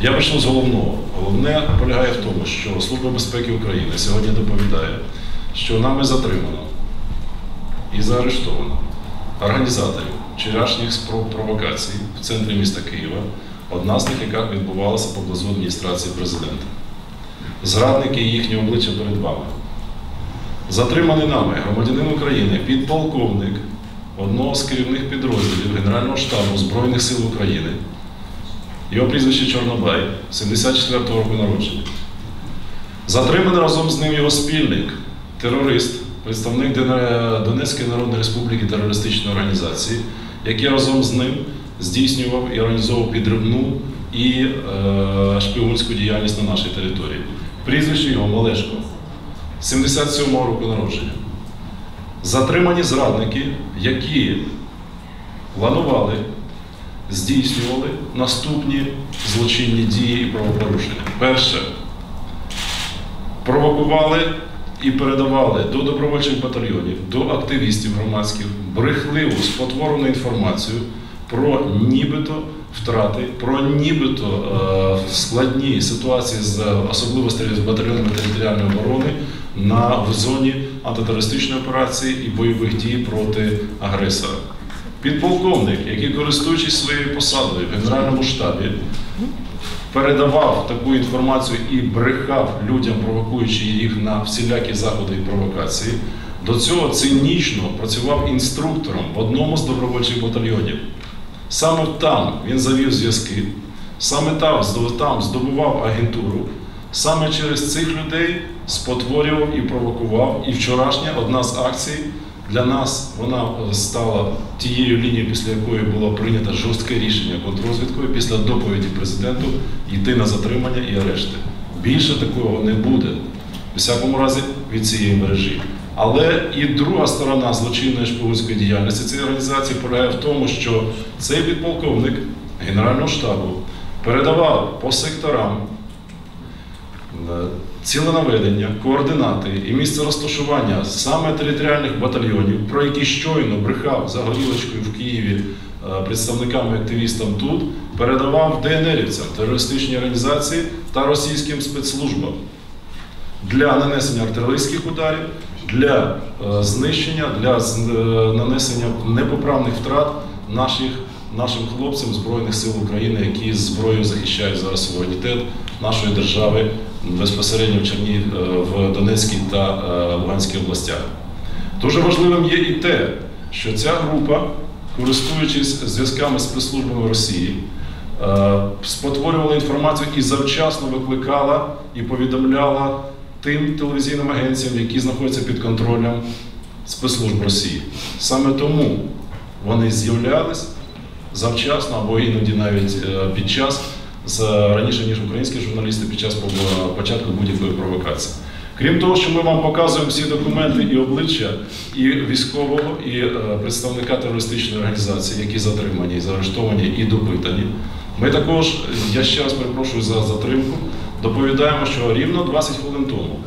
Я почну з головного. Головне полягає в тому, що Служба безпеки України сьогодні доповідає, що нами затримано і заарештовано організаторів вчорашніх спроб провокацій в центрі міста Києва, одна з них, яка відбувалася поблизу адміністрації президента. Зрадники і їхні обличчя перед вами. Затриманий нами громадянин України, підполковник одного з керівних підрозділів Генерального штабу Збройних сил України. Його прізвище Чорнобай, 74-го року народження. Затриманий разом з ним його спільник, терорист, представник Донецької Народної Республіки терористичної організації, який разом з ним здійснював і організовував підривну і е, шпигунську діяльність на нашій території. Прізвище його Малешко, 77-го року народження. Затримані зрадники, які планували, здійснювали наступні злочинні дії і правопорушення. Перше, провокували і передавали до добровольчих батальйонів, до активістів громадських брехливу спотворену інформацію про нібито втрати, про нібито е, складні ситуації з особливостями батальйонами територіальної оборони на в зоні антитерористичної операції і бойових дій проти агресора. Підполковник, який користуючись своєю посадою в Генеральному штабі, передавав таку інформацію і брехав людям, провокуючи їх на всілякі заходи і провокації. До цього цинічно працював інструктором в одному з добровольчих батальйонів. Саме там він завів зв'язки, саме там, здобував агентуру, саме через цих людей спотворював і провокував. І вчорашня одна з акцій для нас вона е, стала тією лінією, після якої було прийнято жорстке рішення контррозвідкою після доповіді президенту йти на затримання і арешти. Більше такого не буде, у всякому разі, від цієї мережі. Але і друга сторона злочинної шпигунської діяльності цієї організації полягає в тому, що цей підполковник Генерального штабу передавав по секторам е, ціленаведення, координати і місце розташування саме територіальних батальйонів, про які щойно брехав за горілочкою в Києві е, представникам і активістам тут, передавав ДНРівцям, терористичній організації та російським спецслужбам. Для нанесення артилерійських ударів, для е, знищення, для е, нанесення непоправних втрат наших, нашим хлопцям Збройних сил України, які зброєю захищають зараз суверенітет нашої держави безпосередньо в Черні е, в Донецькій та е, Луганській областях. Дуже важливим є і те, що ця група, користуючись зв'язками з спецслужбами Росії, е, спотворювала інформацію і завчасно викликала і повідомляла тим телевізійним агенціям, які знаходяться під контролем спецслужб Росії. Саме тому вони з'являлись завчасно або іноді навіть під час з раніше ніж українські журналісти під час початку будь-якої провокації. Крім того, що ми вам показуємо всі документи і обличчя і військового, і е, представника терористичної організації, які затримані, заарештовані і допитані. Ми також, я ще раз перепрошую за затримку, доповідаємо, що рівно 20 хвилин тому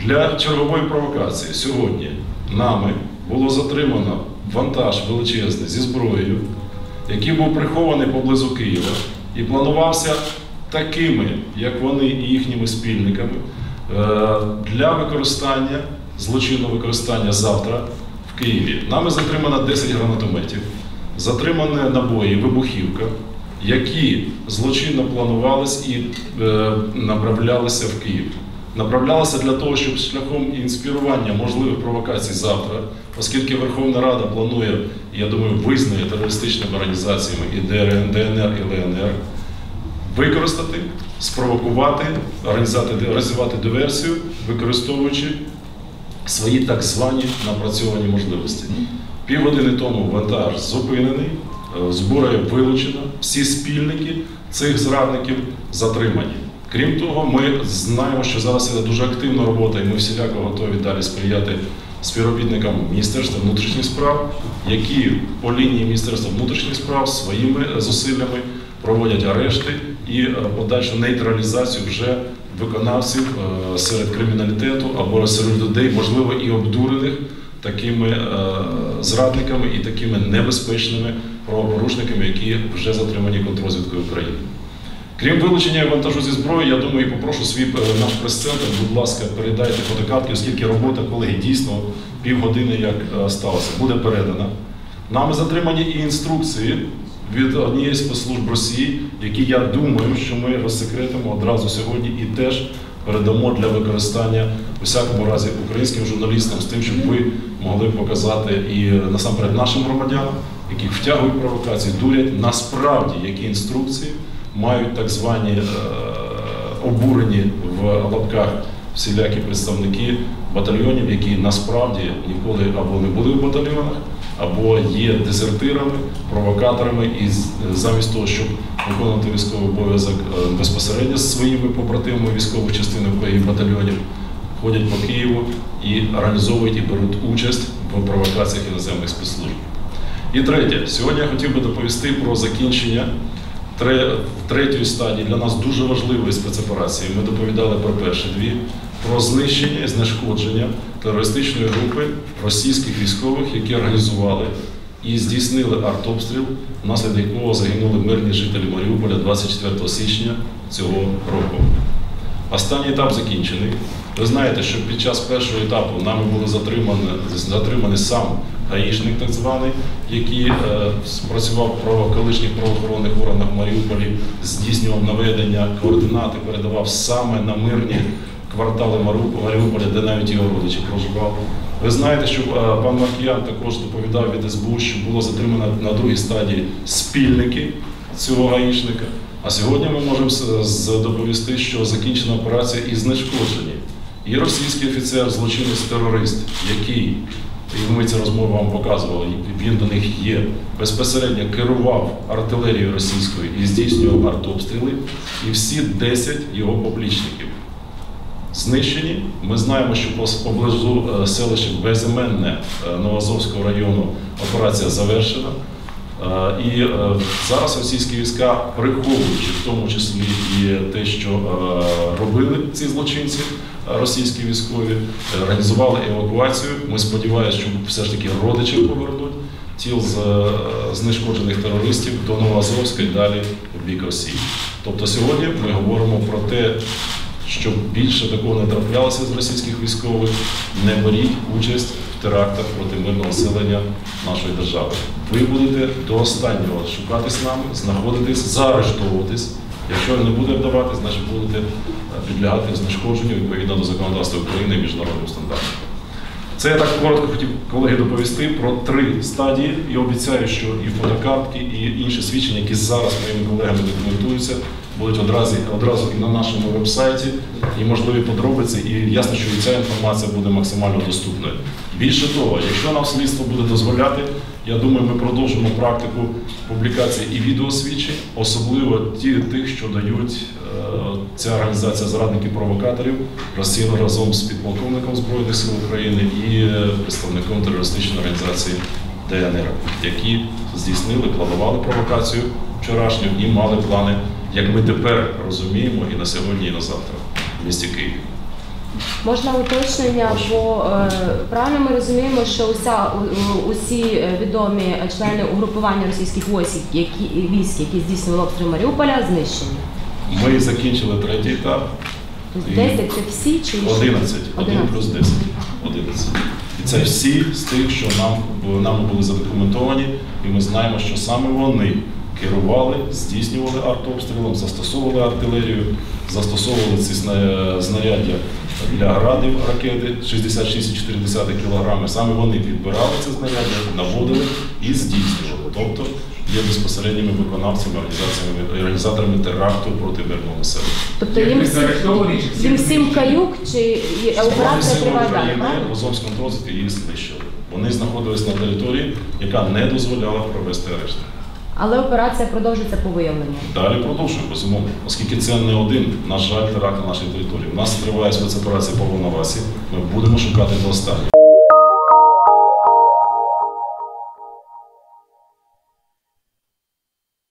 для чергової провокації сьогодні нами було затримано вантаж величезний зі зброєю, який був прихований поблизу Києва і планувався такими, як вони і їхніми спільниками, е, для використання, злочинного використання завтра в Києві. Нами затримано 10 гранатометів, затримане набої, вибухівка, які злочинно планувались і е, направлялися в Київ. Направлялися для того, щоб шляхом інспірування можливих провокацій завтра, оскільки Верховна Рада планує, я думаю, визнає терористичними організаціями і ДРН, ДНР і ЛНР, використати, спровокувати, розвивати диверсію, використовуючи свої так звані напрацьовані можливості. Півгодини тому вантаж зупинений, е, зброя вилучена, всі спільники цих зрадників затримані. Крім того, ми знаємо, що зараз іде дуже активна робота, і ми всіляко готові далі сприяти співробітникам Міністерства внутрішніх справ, які по лінії Міністерства внутрішніх справ своїми зусиллями проводять арешти і е, подальшу нейтралізацію вже виконавців е, серед криміналітету або серед людей, можливо, і обдурених такими е, зрадниками і такими небезпечними правопорушниками, які вже затримані контррозвідкою України. Крім вилучення вантажу зі зброї, я думаю, і попрошу свій е, наш прес-центр, будь ласка, передайте фотокартки, оскільки робота колеги дійсно півгодини як е, сталося, буде передана. Нами затримані і інструкції від однієї з спецслужб Росії, які я думаю, що ми розсекретимо одразу сьогодні і теж передамо для використання у всякому разі українським журналістам з тим, щоб ви могли показати і е, насамперед нашим громадянам, яких втягують провокації, дурять насправді які інструкції мають так звані е, обурені в лапках всілякі представники батальйонів, які насправді ніколи або не були в батальйонах, або є дезертирами, провокаторами, і замість того, щоб виконувати військовий обов'язок е, безпосередньо з своїми побратимами військових частин батальйонів, ходять по Києву і організовують і беруть участь в провокаціях іноземних спецслужб. І третє, сьогодні я хотів би доповісти про закінчення тре- третьої стадії для нас дуже важливої спецоперації. Ми доповідали про перші дві, про знищення і знешкодження терористичної групи російських військових, які організували і здійснили артобстріл, внаслідок якого загинули мирні жителі Маріуполя 24 січня цього року. Останній етап закінчений. Ви знаєте, що під час першого етапу нами були затримані, затриманий сам гаїшник, так званий, який е, працював в колишніх правоохоронних органах Маріуполі, здійснював наведення, координати, передавав саме на мирні квартали Маріуполя, де навіть його родичі проживав. Ви знаєте, що е, пан Маркіян також доповідав від СБУ, що було затримано на другій стадії спільники цього гаїшника. А сьогодні ми можемо доповісти, що закінчена операція і знешкоджені. І російський офіцер, злочинець терорист, який, і ми ці розмови вам показували, він до них є, безпосередньо керував артилерією російською і здійснював артобстріли, і всі 10 його поплічників знищені. Ми знаємо, що поблизу е, селища Безіменне е, Новоазовського району операція завершена. Е, І е, зараз російські війська, приховуючи в тому числі і те, що е, робили ці злочинці, російські військові, організували евакуацію. Ми сподіваємося, що все ж таки родичів повернуть тіл з знешкоджених терористів до Новоазовська і далі в бік Росії. Тобто сьогодні ми говоримо про те, щоб більше такого не траплялося з російських військових, не беріть участь в терактах проти мирного населення нашої держави. Ви будете до останнього шукати з нами, знаходитись, заарештовуватись. Якщо не буде вдаватись, значить будете е, підлягати знешкодженню відповідно до законодавства України і міжнародного стандартам. Це я так коротко хотів колеги доповісти про три стадії і обіцяю, що і фотокартки, і інші свідчення, які зараз моїми колегами документуються, будуть одразу, одразу і на нашому веб-сайті, і можливі подробиці. І ясно, що ця інформація буде максимально доступною. Більше того, якщо нам слідство буде дозволяти, я думаю, ми продовжимо практику публікації і відеосвідчень, особливо ті тих, що дають е, ця організація зрадників-провокаторів разом з підполковником Збройних сил України і е, представником терористичної організації ДНР, які здійснили, планували провокацію вчорашню і мали плани, як ми тепер розуміємо, і на сьогодні, і на завтра в місті Києві. Можна уточнення, бо е, правильно ми розуміємо, що уся у- усі е, відомі члени угрупування російських військ, які військ, які здійснювали обстріл Маріуполя, знищені. Ми закінчили третій етап. Тобто І 10 це всі чи ще? 11, 1 плюс 10. 11. І це всі з тих, що нам, нами були задокументовані, і ми знаємо, що саме вони керували, здійснювали артобстрілом, застосовували артилерію, застосовували ці знаряддя для градів ракети 66,4 кг. Саме вони підбирали це знаряддя, наводили і здійснювали. Тобто є безпосередніми виконавцями, організаціями, організаторами теракту проти мирного населення. Тобто їм, Як ви всі- заарештовані, чи всі їм всім каюк чи операція сили триває в Азовському розвитку її знищили. Вони знаходились на території, яка не дозволяла провести арешт. Але операція продовжується по виявленню. Далі продовжуємо, безумовно, оскільки це не один, на жаль, теракт на нашій території. У нас триває спецоперація по Волновасі. Ми будемо шукати до останнього.